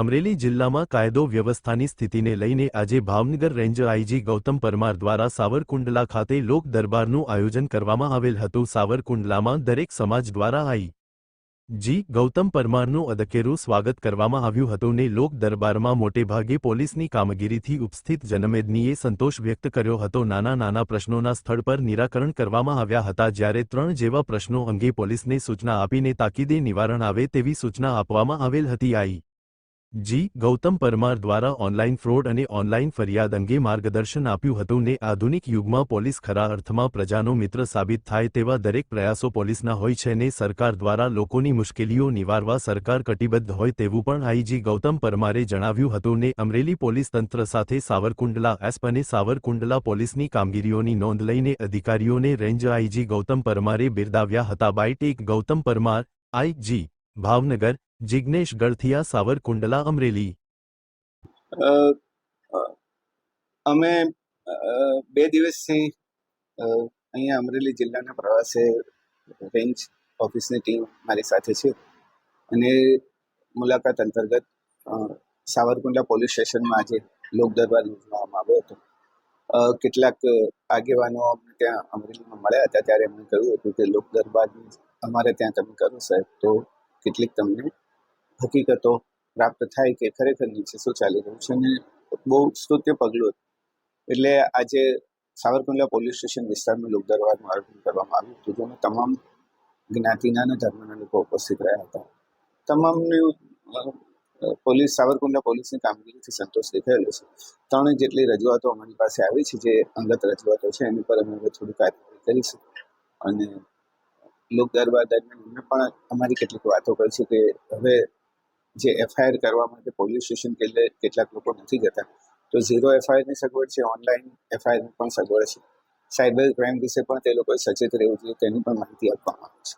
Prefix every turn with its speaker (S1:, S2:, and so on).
S1: અમરેલી જિલ્લામાં કાયદો વ્યવસ્થાની સ્થિતિને લઈને આજે ભાવનગર રેન્જ આઈજી ગૌતમ પરમાર દ્વારા સાવરકુંડલા ખાતે લોક દરબારનું આયોજન કરવામાં આવેલ હતું. સાવરકુંડલામાં દરેક સમાજ દ્વારા આઈ. જી. ગૌતમ પરમારનું અદકેરું સ્વાગત કરવામાં આવ્યું હતું ને લોક દરબારમાં મોટેભાગે પોલીસની કામગીરીથી ઉપસ્થિત જનમેદનીએ સંતોષ વ્યક્ત કર્યો હતો. નાના નાના પ્રશ્નોના સ્થળ પર નિરાકરણ કરવામાં આવ્યા હતા. જ્યારે ત્રણ જેવા પ્રશ્નો અંગે પોલીસને સૂચના આપીને તાકીદે નિવારણ આવે તેવી સૂચના આપવામાં આવેલ હતી. આઈ. જી, ગૌતમ પરમાર દ્વારા ઓનલાઈન ફ્રોડ અને ઓનલાઈન ફરિયાદ અંગે માર્ગદર્શન આપ્યું હતું ને આધુનિક યુગમાં પોલીસ ખરા અર્થમાં પ્રજાનો મિત્ર સાબિત થાય તેવા દરેક પ્રયાસો પોલીસના હોય છે ને સરકાર દ્વારા લોકોની મુશ્કેલીઓ નિવારવા સરકાર કટિબદ્ધ હોય તેવું પણ આઈજી ગૌતમ પરમારે જણાવ્યું હતું ને અમરેલી પોલીસ તંત્ર સાથે સાવરકુંડલા એસપ અને સાવરકુંડલા પોલીસની કામગીરીઓની નોંધ લઈને અધિકારીઓને રેન્જ આઈજી ગૌતમ પરમારે બિરદાવ્યા હતા. બાઇટ એક ગૌતમ પરમાર આઈજી ભાવનગર જિગ્નેશ ગળથિયા, સાવરકુંડલા, અમરેલી.
S2: અમે બે દિવસથી અહીંયા અમરેલી જિલ્લાના પ્રવાસે રેન્જ ઓફિસની ટીમ મારી સાથે છે. અને મુલાકાત અંતર્ગત સાવરકુંડલા પોલીસ સ્ટેશનમાં આજે લોક દરબાર યોજવામાં આવ્યો હતો. કેટલાક આગેવાનો અમને ત્યાં અમરેલીમાં મળ્યા હતા ત્યારે એમણે કહ્યું હતું કે લોક દરબારની અમારે ત્યાં તમે કરો સાહેબ, તો કેટલીક તમને હકીકતો પ્રાપ્ત થાય કે ખરેખર નીચે શું ચાલી રહ્યું છે અને બહુ સ્તુત્ય પગલું એટલે આજે સાવરકુંડલા પોલીસ સ્ટેશન વિસ્તારમાં લોક દરબારનું આયોજન કરવામાં આવ્યું હતું, જેમાં તમામ જ્ઞાતિના અને ધર્મના લોકો ઉપસ્થિત રહ્યા હતા. તમામની પોલીસ, સાવરકુંડલા પોલીસની કામગીરીથી સંતોષ દેખાયેલો છે. ત્રણ જેટલી રજૂઆતો અમારી પાસે આવી છે, જે અંગત રજૂઆતો છે, એની પર અમે હવે થોડી કાર્યવાહી કરીશું. અને લોક દરબાર દરમિયાન અમે પણ અમારી કેટલીક વાતો કરી છે કે હવે જે એફઆઈઆર કરવા માટે પોલીસ સ્ટેશન કેટલાક લોકો નથી જતા, તો ઝીરો એફઆઈઆરની સગવડ છે ઓનલાઈન એફઆઈઆરની પણ સગવડ છે. સાયબર ક્રાઇમ વિશે પણ તે લોકોએ સચેત રહેવું જોઈએ, તેની પણ માહિતી આપવામાં આવે છે.